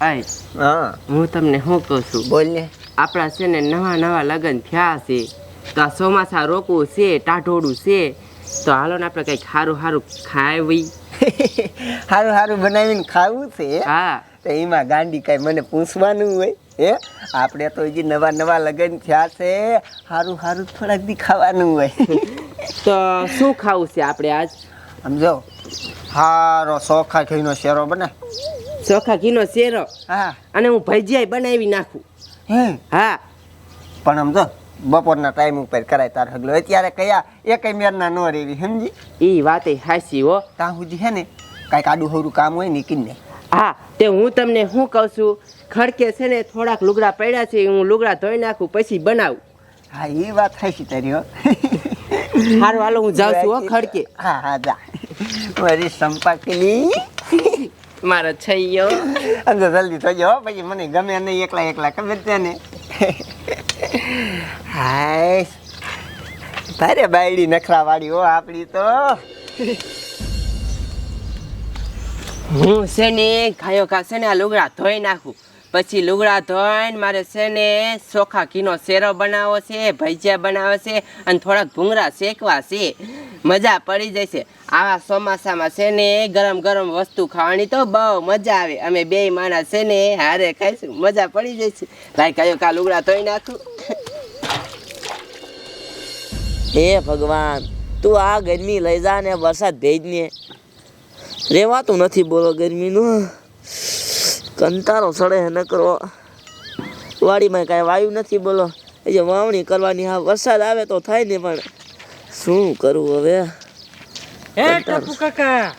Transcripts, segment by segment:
આય હા. હું તમને શું કહું છું? બોલ ને આપણા છે ને નવા નવા લગ્ન થયા છે. તો આ ચોમાસા રોકવું છે ટાઢોડું છે. તો હાલો ને આપણે કંઈક સારું સારું ખાવી સારું સારું બનાવીને ખાવું છે હા? તો એમાં ગાંડી કાંઈ મને પૂછવાનું હોય હે? આપણે તો હજી નવા નવા લગ્ન થયા છે સારું સારું થોડાક દી ખાવાનું હોય. તો શું ખાવું છે આપણે આજ? સમજો હારો સોખા ઘીનો શેરો બને ચોખા ઘીનો શેરો. હા. અને હું ભજીયા બનાવી નાખું. હે હા. પણ આમ તો બપોરના ટાઈમ ઉપર કરાય તાર હગલો. અત્યારે કયા એકય મેરના નો રેવી સમજી? એ વાતે હાસી હો. ત્યાં સુધી હે ને કાંઈક આડું હવરું કામ હોય ને કિન્ને હા તે હું તમને શું કહું છું? ખડકે છે ને થોડાક લુગડા પડ્યા છે હું લુગડા ધોઈ નાખું પછી બનાવું. હા એ વાત થાય છે તારી હો. સારું હાલો હું જાઉં છું હો ખડકે. હા હા જા. મારી સંપાકલી. મારો છૈયો. અંદર જલ્દી થઈ ગયો પછી મને ગમે નહીં એકલા એકલા ખબર છે ને. હાય. તારે બાયડી નખરા વાળી હો આપડી તો. હું છે ખાયો ખાશે ને આ લુગડા ધોઈ નાખું. પછી લુગડા ધોઈને મારે છે ને ચોખા ઘીનો શેરો બનાવવો છે, ભજીયા બનાવવા છે અને થોડાક ભૂંગળા શેકવા છે. મજા પડી જશે. આવા ચોમાસામાં છે ને ગરમ ગરમ વસ્તુ ખાવાની તો બહુ મજા આવે. અમે બે માણસ છે ને હારે ખાઈશું. મજા પડી જશે. ભાઈ કયો કા લુગડા ધોઈ નાખું. હે ભગવાન, તું આ ગરમી લઈ જા ને વરસાદ ભેજ ને રેવાતું નથી બોલો ગરમીનું. કંટાળો સડે હે ન કરો વાડીમાં કાંઈ વાયુ નથી બોલો. એ જે વાવણી કરવાની હા વરસાદ આવે તો થાય ને પણ. શું કરવું હવે? હે ટપુ કાકા.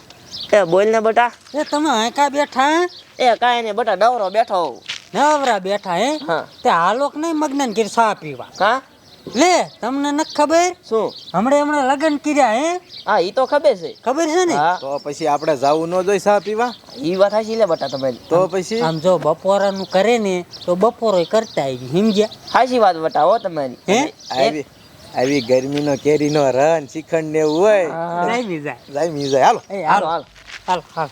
એ બોલ ને બટા. એ તમે આંકા બેઠા એ કાંઈ ને બટા ડવરો બેઠો. નવરા બેઠા હે? તે હાલોક નહીં મગ્ન ગીર સા પીવા. હા? લે તમને ન ખબર? શું? હમણે હમણાં લગ્ન કર્યા હે? હા ઈ તો ખબર છે. ખબર છે ને? તો પછી આપણે જવું ન જોઈએ સા પીવા? ઈ વાત હાચી લે બટા તમે તો પછી? આમ જો બપોરાનું કરે ને તો બપોરો કરતા આવી સમજ્યા? હાચી વાત બટા હો તમારી. હે? આવી આવી ગરમીનો કેરીનો રન શ્રીખંડ ને એવું હોય. જાય જાય. મી જાય. હાલો. એ હાલો. હાલો હાલો. હાલો હાલો.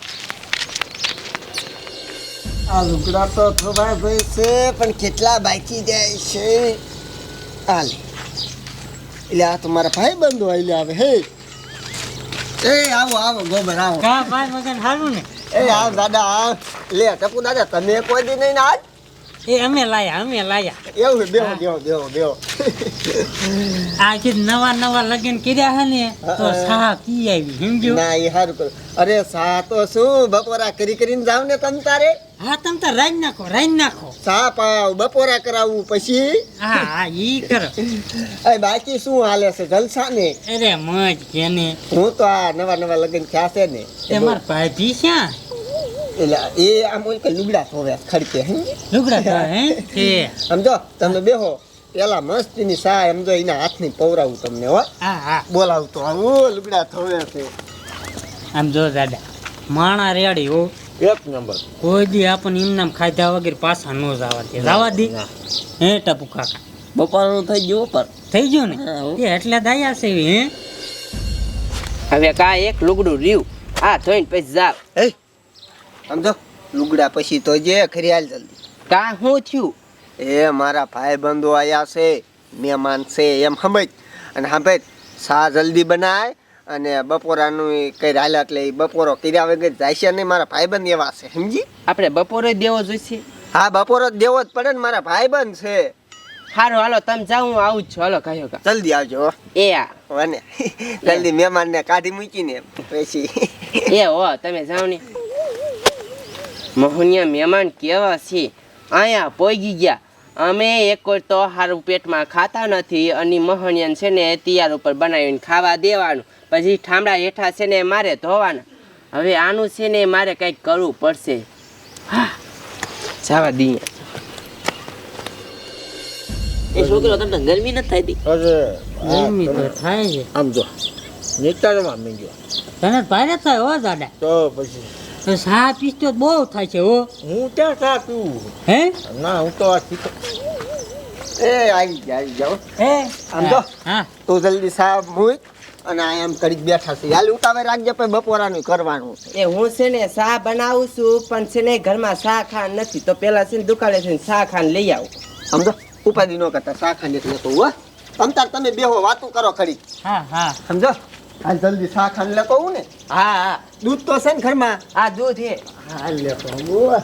આ લુગડા તો થોડા ભાઈ છે પણ કેટલા બાકી જાય છે? હાલે. એટલે આ તો મારા ભાઈ બંધો આલે આવે હે. એ આવો આવો ગોબર આવો. કા ભાઈ મગન હાલું ને? એ આવ દાદા આ લે ટપુ દાદા તમે કોઈ દી નહીં ના આજ? એ અમે લાયા અમે લાયા. એવું બેહો બેહો બેહો બેહો. આ જે નવા નવા લગ્ન કર્યા હે ને તો ચા પી આવી સમજ્યું ના એ સારું કરું. અરે સા તો શું? બપોરા કરી કરીને જાવ ને તમ તારે? હા તમે તો રાઈ નાખો રાઈ નાખો. સા પાવ બપોરા કરાવવું પછી? હા હા ઈ કરો. એ બાકી શું હાલે છે જલસા ને? અરે મજ કેને હું તો આ નવા નવા લગ્ન છે ને. તમાર ભાભી ક્યાં એટલે એ આમ ઓલ કે લુગડા ધોવે ખડકે લુગડા ધોવે હે? સમજો તમે બેહો. પેલા મસ્તીની સા એમ જો એના હાથની પવરાવું તમને હો. હા હા. બોલાવતો આવું લુગડા ધોવે છે. આમ જો દાદા માણા રેડી હો. એક નંબર. કોઈ દી આપણને એમનામ ખાધા વગર પાછા ન જવા દે જવા દે. હે ટપુ કાકા? બપોરનું થઈ ગયું પર થઈ ગયું ને. એ એટલે દયા છે હે? હવે કા એક લુગડું રહ્યું. આ થઈને પછી જાવ. હે સમજો? લુગડા પછી તો જે ખરી હાલ જલ્દી. કા શું થયું? એ મારા ભાઈ બંધો આવ્યા છે મહેમાન છે એમ સમજ અને સાંભળ સા જલ્દી બનાય અને બપોરાનું કઈ હાલ એટલે બપોરો કર્યા વગર જાય છે નહીં મારા ભાઈબંધ એવા છે સમજી? આપણે બપોરે દેવો જોઈશે? હા બપોરો દેવો જ પડે ને મારા ભાઈબંધ છે. સારું હાલો તમે જાઓ હું આવું જ છું. હાલો કહ્યો કા. જલ્દી આવજો હો. એ આ. અને જલ્દી મહેમાનને કાઢી મૂકીને પછી. એ હો તમે જાઓ ને. મોહનિયા મહેમાન કેવા છે? અહીંયા પોગી ગયા. અમે એક તો સારું પેટમાં ખાતા નથી અને મોહનિયાને છે ને તૈયાર ઉપર બનાવીને ખાવા દેવાનું. પછી ઠામડા હેઠા છે ને મારે ધોવાના. હવે આનું છે ને મારે કંઈક કરવું પડશે. હા જવા દઈએ. એ છોકરો તમને ગરમી નથી થતી અરે ગરમી તો થાય છે. આમ જો નીચાણમાં મીંડ્યો. તને ભારે થાય હો દાદા. તો પછી તો સા પીસ તો બહુ થાય છે હો. હું ક્યાં ચા પીવું હે? ના હું તો આ શીખ એ આવી ગયા આવી જાઓ. હે? આમ તો હા તું જલ્દી સા મૂક અને આ એમ કરી બેઠા છે. હાલ ઉતાવે રાખજે પછી બપોરાનું કરવાનું એ હું છે ને શા બનાવું છું પણ છે ને ઘરમાં શા ખાન નથી. તો પેલા છે ને દુકાને છે ને શા ખાન લઈ આવું. સમજો ઉપાધિ ન કરતા શાખા એટલે તો હો. તમતાર તમે બેહો વાતું કરો ખરી. હા હા. સમજો? હાલ જલ્દી શાખા લે કહું ને. હા હા. દૂધ તો છે ને ઘરમાં. આ દૂધ હે હા લે કહું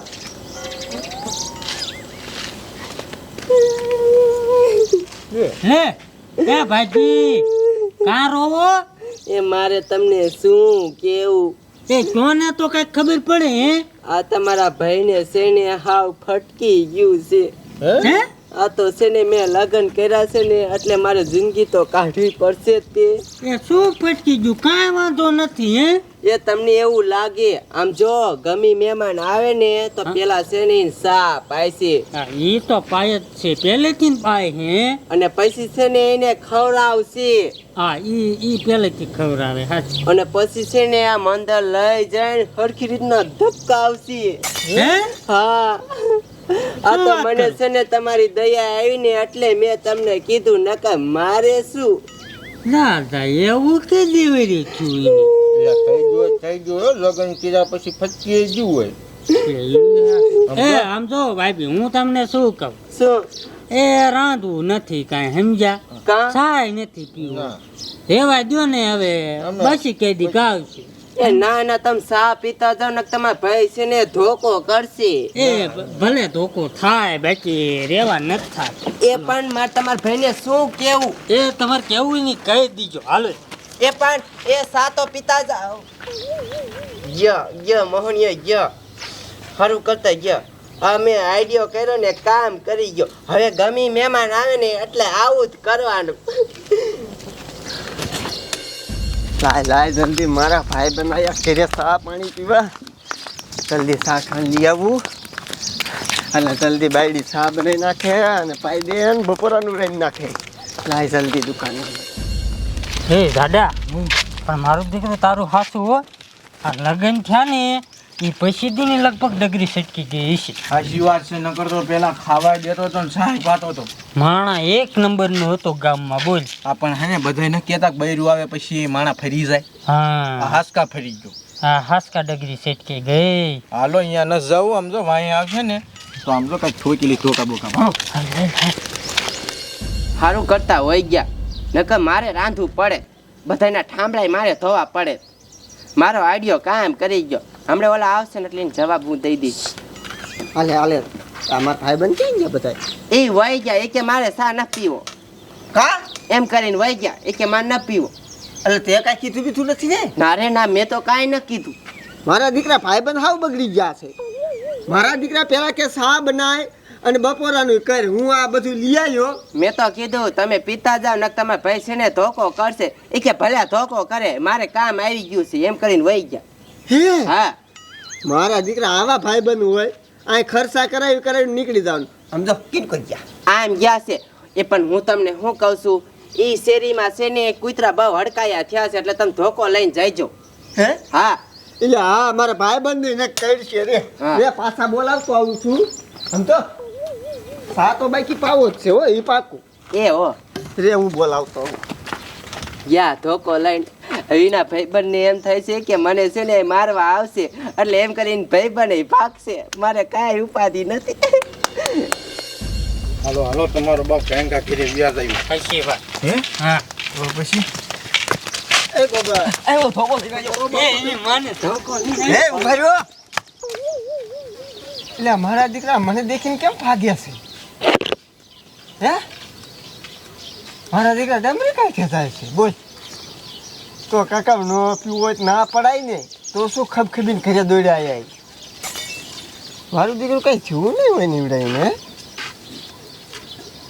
હે એ ભાઈજી કા રોવો? એ મારે તમને શું કેવું? એ કોને તો કઈ ખબર પડે હે? આ તમારા ભાઈને શેને ને હાવ ફટકી ગયું છે. હે? આ તો છે ને મેં લગ્ન કર્યા છે ને એટલે મારે જિંદગી તો કાઢવી પડશે તે. એ શું ફટકી ગયું? કાંઈ વાંધો નથી હે? એ તમને એવું લાગે આમ જો ગમી મહેમાન આવે ને તો પેલા છે ને સા પાયસી. એ તો પાય જ છે. પહેલેથી પાય હે? અને પછી છે ને એને ખવડાવશે. હા ઈ ઈ પહેલેથી ખવડાવે હાચી અને પછી છે ને આ મંદર લઈ જઈને સરખી રીતના ધબકાવશે. હે? હા. આ તો મને છે ને તમારી દયા આવી ને એટલે મેં તમને કીધું નકા મારે શું? ના ના એવું કે દેવરી છું થઈ ગયો થઈ ગયો લગ્ન કર્યા પછી ફટકી જ્યું હોય. એ આમ જો ભાઈ હું તમને શું કહું? શું? એ રાંધવું નથી કાંઈ સમજ્યા? કા? ચાય નથી પીવું. ના. રેવા દો ને હવે. પછી બસી કેદી ગાવશે. એ ના ના તમે સા પીતા જાવ ને તમારા ભાઈ છે ને ધોકો કરશે. એ ભલે ધોકો થાય બાકી રેવા ન થાય એ પણ મારે તમારા ભાઈને શું કેવું? એ તમારે કેવું નહીં કહી દીજો. હાલો. એ પણ એ સાતો પિતા જાવ ય ય મોહનીય ય. હરું કરતા ય. અમે આઈડિયો કર્યો ને કામ કરી ગયો. હવે ગમી મહેમાન આવે ને એટલે આવું જ કરવાનું. લાય લાય જલ્દી મારા ભાઈ બનાવ્યા ઘેરે સા પાણી પીવા. જલ્દી સા ખાન લઈ આવું. અને જલ્દી બાયડી સા બનાવી નાખે અને પાઈ દે ને બપોરાનું રહી નાખે. લાય જલ્દી દુકાને. હે દાદા પણ મારું દીકરું તારું હાસું હો. આ લગ્ન થયા ને એ પછી દીની લગભગ ડગરી સટકી ગઈ છે સાચી વાત છે નકર તો પેલા ખાવા દેતો તો ને સાહેબ પાતો તો. માણા એક નંબરનો હતો ગામમાં બોલ. આ પણ હે ને બધાને કહેતા કે બૈરું આવે પછી માણા ફરી જાય. હા. હાસકા ફરી ગયો. હા હાસકા ડગરી સટકી ગઈ. હાલો અહીંયા ન જવું આમ જો વાંહે આવશે ને તો આમ જો કઈ ઠોકેલી ઠોકા બોકા. સારું કરતા હોય ગયા. નકર મારે રાંધવું પડે. બધાના ઠામડાય મારે ધોવા પડે. મારો આઈડિયો કામ કરી ગયો. હમણાં ઓલા આવશે ને એટલે જવાબ હું દઈ દઈશ. હાલે હાલે. આ મારા ભાઈ બન ક્યાં ગયા બધા એ વહી ગયા એ કે મારે સા ન પીવો. કા? એમ કરીને વહી ગયા એ કે મારે ન પીવો. એટલે તે કાંઈ કીધું બીધું નથી ને? ના રે ના મેં તો કાંઈ ન કીધું. મારા દીકરા ભાઈબંધ હાવ બગડી ગયા છે. મારા દીકરા પેલા કે સા બનાય અને બપોરાનું કર હું આ બધું લઈ આવ્યો મેં તો કીધું તમે પીતા જાવ ને તમે ભાઈ ને ધોકો કરશે. એ કે ભલે ધોકો કરે મારે કામ આવી ગયું છે એમ કરીને વહી ગયા હે? હા. મારા દીકરા આવા ભાઈબંધ હોય અહીં ખર્ચા કરાવી કરાવી નીકળી જવાનું. સમજો? કરી ગયા. આમ ગયા છે. એ પણ હું તમને શું કહું છું? એ શેરીમાં છે ને કૂતરા બહુ હડકાયા થયા છે એટલે તમે ધોકો લઈને જઈજો. હે? હા. એટલે હા મારા ભાઈ બંધ ને કઈ છે રે. બે પાછા બોલાવતો આવું છું. સમજો? સા તો બાકી પાવો જ છે હો એ પાકું. એ હો. રે હું બોલાવતો આવું. યા ધોકો લઈને. એના ભાઈબંધને એમ થાય છે કે મને છે ને મારવા આવશે. એટલે એમ કરીને ભાઈબંધ ભાગશે. મારે કાંઈ ઉપાધિ નથી. હાલો હાલો તમારો બાપ ભેંગા ઘરે વ્યાજ આવ્યું પછી વાત. હે? હા. તો પછી? એ ગોગા એ એની માને ધોકો નહીં ઊભા રહ્યો? એટલે મારા દીકરા મને દેખીને કેમ ભાગ્યા છે? હે? મારા દીકરા ડમરી કાંઈ કહેતા છે બોલ. તો કાકા નો પીવું હોય તો ના પડાય ને તો શું ખબખબીને ઘરે દોડ્યા આય? મારું દીકરું કઈ થયું નહીં હોય નીવડાઈને હે?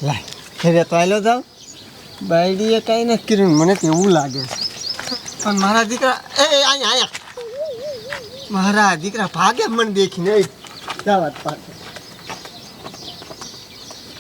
લાય. ઘરે તો આવેલો જાવ બાયડીએ કાંઈ નથી કર્યું. મને તો એવું લાગે છે. પણ મારા દીકરા એ અહીંયા અહીંયા. મારા દીકરા ભાગે મને દેખીને. જાવા જ પાછળ